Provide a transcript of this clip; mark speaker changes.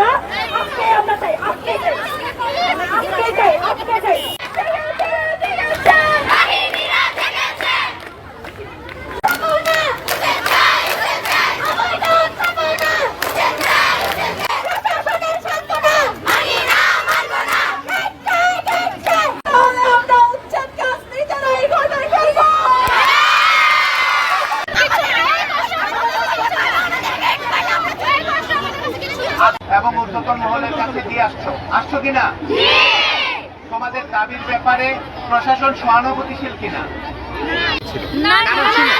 Speaker 1: না আজকে আমরা চাই আজকে চাই আজকে চাই আজকে চাই
Speaker 2: এবং উর্ধ্বতন মহলের কাছে দিয়ে আসছো আসছো কিনা তোমাদের দাবির ব্যাপারে প্রশাসন সহানুভূতিশীল কিনা
Speaker 1: না আমাদের না